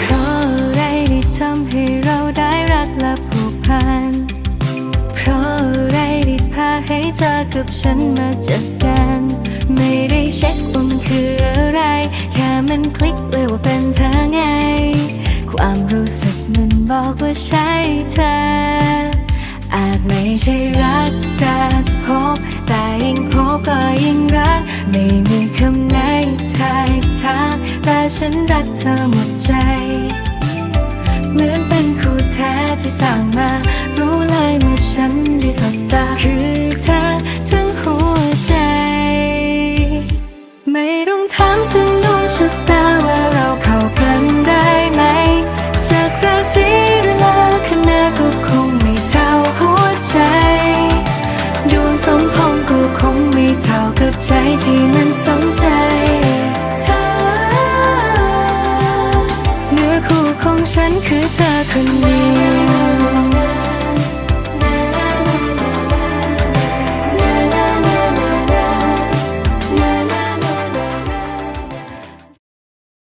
เพราะอะไรที่ทำให้เราได้รักและผูกพัน เพราะอะไรที่พาให้เธอกับฉันมาเจอกัน ไม่ได้เช็คว่ามันคืออะไร แค่มันคลิกเลยว่าเป็นเธอไง ความรู้สึกมันบอกว่าใช่เธอ อาจไม่ใช่รักรักพบแต่ยิ่งพบก็ยิ่งรัก ไม่มีคำไหนทาย แต่ฉันรักเธอหมดใจ เหมือนเป็นคู่แท้ที่สร้างมา รู้เลยเมื่อฉันได้สบตาคือเธอทั้งหัวใจ ไม่ต้องถามเธอ ของฉันคือเธอคนนี้